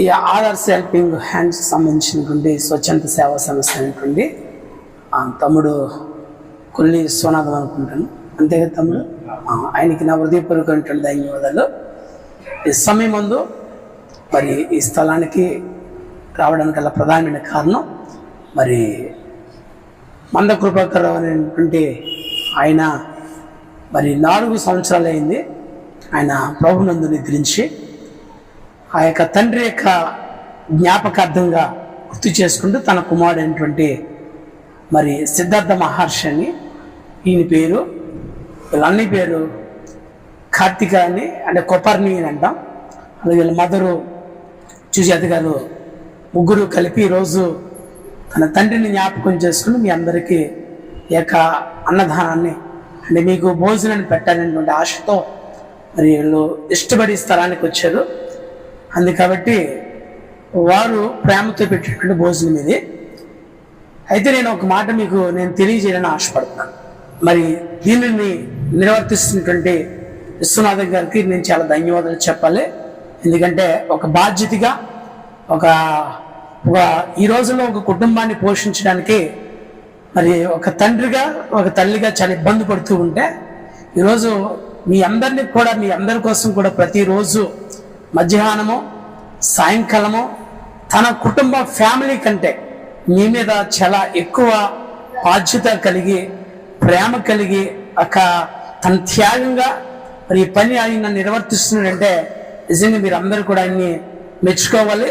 ఈ RRC helping hands సంబంధించినటువంటి స్వచ్ఛంద సేవా సంస్థ అయినటువంటి తమ్ముడు కొల్లి విశ్వనాథం అనుకుంటాను. అంతే కదా తమ్ముడు? ఆయనకి నా హృదయపూర్వకమైనటువంటి ధన్యవాదాలు. ఈ సమయం ముందు మరి ఈ స్థలానికి రావడానికి గల ప్రధానమైన కారణం మరి మంద కృపాకరం అనేటువంటి ఆయన మరి నాలుగు సంవత్సరాలు అయింది. ఆయన ప్రభునందు నిద్రించి ఆ యొక్క తండ్రి యొక్క జ్ఞాపకార్థంగా గుర్తు చేసుకుంటూ తన కుమారుడైనటువంటి మరి సిద్ధార్థ మహర్షి అని ఈయన పేరు. వీళ్ళన్ని పేరు కార్తిక అని అంటే కొపర్ని అని అంటాం. అలాగే వీళ్ళ మదరు సుజాత గారు ముగ్గురు కలిపి ఈరోజు తన తండ్రిని జ్ఞాపకం చేసుకుని మీ అందరికీ యొక్క అన్నదానాన్ని అంటే మీకు భోజనాన్ని పెట్టాలనేటువంటి ఆశతో మరి వీళ్ళు ఇష్టపడి స్థలానికి వచ్చారు. అంది కాబట్టి వారు ప్రేమతో పెట్టినటువంటి భోజనం ఇది. అయితే నేను ఒక మాట మీకు నేను తెలియజేయాలని ఆశపడుతున్నాను. మరి దీనిని నిర్వర్తిస్తున్నటువంటి విశ్వనాథన్ గారికి నేను చాలా ధన్యవాదాలు చెప్పాలి. ఎందుకంటే ఒక బాధ్యతగా ఒక ఒక ఈ రోజుల్లో ఒక కుటుంబాన్ని పోషించడానికి మరి ఒక తండ్రిగా ఒక తల్లిగా చాలా ఇబ్బంది పడుతూ ఉంటే ఈరోజు మీ అందరినీ కూడా మీ అందరి కోసం కూడా ప్రతిరోజు మధ్యాహ్నము సాయంకాలము తన కుటుంబ ఫ్యామిలీ కంటే మీ మీద చాలా ఎక్కువ బాధ్యత కలిగి ప్రేమ కలిగి ఒక తన త్యాగంగా మరి ఈ పని ఆయన నిర్వర్తిస్తున్నాడంటే నిజంగా మీరు అందరూ కూడా ఆయన్ని మెచ్చుకోవాలి.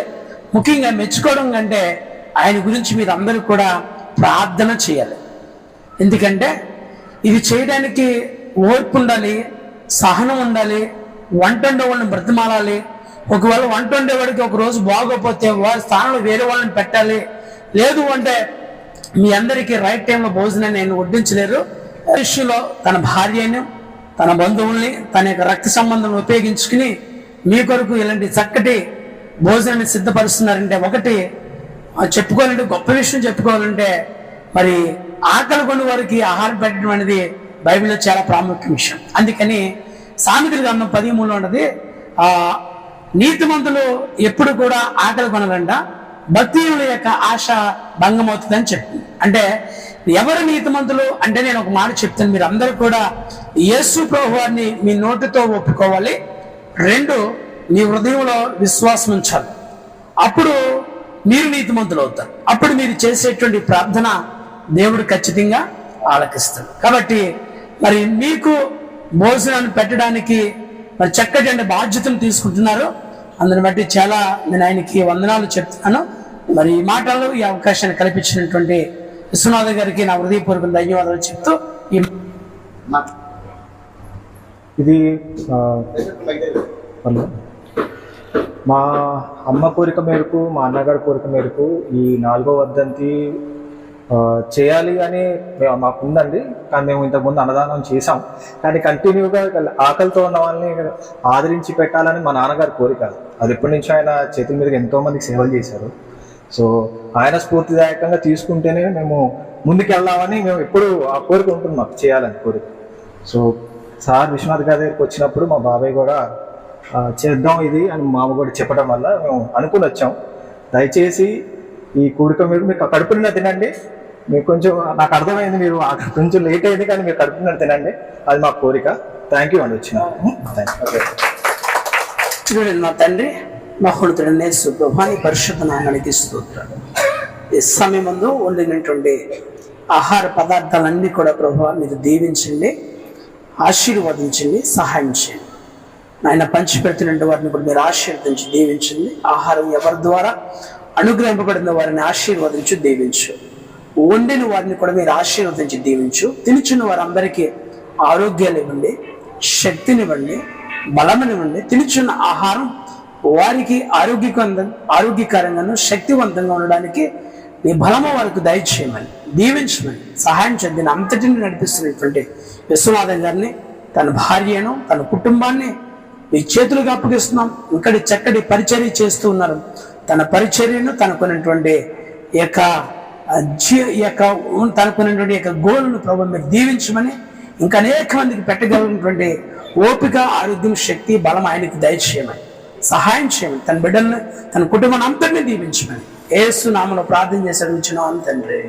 ముఖ్యంగా మెచ్చుకోవడం కంటే ఆయన గురించి మీరు అందరూ కూడా ప్రార్థన చేయాలి. ఎందుకంటే ఇది చేయడానికి ఓర్పు ఉండాలి సహనం ఉండాలి వంట ట్వంటీ వాళ్ళని బ్రతిమాలాలి. ఒకవేళ వంట వండేవాడికి ఒక రోజు బాగోపోతే వారి స్థానంలో వేరే వాళ్ళని పెట్టాలి. లేదు అంటే మీ అందరికీ రైట్ టైంలో భోజనాన్ని ఆయన వడ్డించలేరు ఆ తన భార్యను తన బంధువుల్ని తన యొక్క రక్త సంబంధం ఉపయోగించుకుని మీ కొరకు ఇలాంటి చక్కటి భోజనాన్ని సిద్ధపరుస్తున్నారంటే ఒకటి చెప్పుకోవాలంటే గొప్ప విషయం చెప్పుకోవాలంటే మరి ఆకలి కొన్ని వారికి ఆహారం పెట్టడం అనేది బైబిల్లో చాలా ప్రాముఖ్య విషయం. అందుకని సామెతలు గ్రంథం పదిమూడులో ఉన్నది నీతిమంతులు ఎప్పుడు కూడా ఆకలి కొనరంట భక్తియుల యొక్క ఆశ భంగమవుతుందని చెప్తుంది అంటే ఎవరు నీతిమంతులు అంటే నేను ఒక మాట చెప్తాను మీరు అందరూ కూడా యేసు ప్రభువారిని మీ నోటితో ఒప్పుకోవాలి. రెండు మీ హృదయంలో విశ్వాసం ఉంచాలి. అప్పుడు మీరు నీతిమంతులు అవుతారు. అప్పుడు మీరు చేసేటువంటి ప్రార్థన దేవుడు ఖచ్చితంగా ఆలకిస్తాడు. కాబట్టి మరి మీకు భోజనాన్ని పెట్టడానికి మరి చక్కటి అంటే బాధ్యతను తీసుకుంటున్నారు అందుని బట్టి చాలా నేను ఆయనకి వందనాలు చెప్తున్నాను మరి ఈ మాటల్లో ఈ అవకాశాన్ని కల్పించినటువంటి విశ్వనాథ గారికి నా హృదయపూర్వక ధన్యవాదాలు చెప్తూ ఈ ఇది హలో. మా అమ్మ కోరిక మేరకు మా అన్నగారి కోరిక మేరకు ఈ నాలుగో వర్ధంతి చేయాలి అని మాకు ఉందండి కానీ మేము ఇంతకుముందు అన్నదానం చేసాం కానీ కంటిన్యూగా ఆకలితో ఉన్న వాళ్ళని ఆదరించి పెట్టాలని మా నాన్నగారి కోరిక. అది ఎప్పటి నుంచో ఆయన చేతుల మీదకి ఎంతో మందికి సేవలు చేశారు. సో ఆయన స్ఫూర్తిదాయకంగా తీసుకుంటేనే మేము ముందుకు వెళ్దామని మేము ఎప్పుడు ఆ కోరిక ఉంటుంది మాకు చేయాలని కోరిక. సో సార్ విశ్వనాథ్ గారి దగ్గరికి వచ్చినప్పుడు మా బాబాయ్ కూడా చేద్దాం ఇది అని మామ కూడా చెప్పడం వల్ల మేము అనుకుని వచ్చాం. దయచేసి ఈ కోరిక మీరు మీకు కడుపు తినండి. మీకు కొంచెం నాకు అర్థమైంది మీరు కొంచెం లేట్ అయింది కానీ మీరు కడుపు నిండా తినండి. అది మా కోరిక. థ్యాంక్ యూ అండి వచ్చిన. చూడండి మా తండ్రి మహోడుతుడు నేసు ప్రభాని పరిశుద్ధ నామానికి స్తోత్రాలు ఈ సమయం ముందు వండినటువంటి ఆహార పదార్థాలన్నీ కూడా ప్రభు మీరు దీవించండి ఆశీర్వదించండి సహాయం చేయండి. నాయన పంచిపెడుతున్న వారిని కూడా మీరు ఆశీర్వదించి దీవించండి. ఆహారం ఎవరి ద్వారా? అనుగ్రహింపబడిన వారిని ఆశీర్వదించి దీవించు. వండిన వారిని కూడా మీరు ఆశీర్వదించి దీవించు. తినుచున్న వారందరికీ ఆరోగ్యాలు ఇవ్వండి శక్తినివ్వండి బలమనివ్వండి. తినుచున్న ఆహారం వారికి ఆరోగ్యకంగా ఆరోగ్యకరంగాను శక్తివంతంగా ఉండడానికి మీ బలము వారికి దయచేయమని దీవించమని సహాయం చెందిన అంతటిని నడిపిస్తున్నటువంటి విశ్వనాథం గారిని తన భార్యను తన కుటుంబాన్ని మీ చేతులుగా అప్పగిస్తున్నాం. ఇక్కడి చక్కటి పరిచర్య చేస్తూ ఉన్నారు. తన పరిచర్యను తనకున్నటువంటి ఈ యొక్క యొక్క తనకున్నటువంటి యొక్క గోల్ను ప్రభు మీరు దీవించమని ఇంకా అనేక మందికి పెట్టగలిగినటువంటి ఓపిక ఆరోగ్యం శక్తి బలం ఆయనకి దయచేయమని సహాయం చేయమని తన బిడ్డల్ని తన కుటుంబాన్ని అంతటిని దీవించమని. ఏసు నామను ప్రార్థన చేసి అడుగుచున్నాం తండ్రి.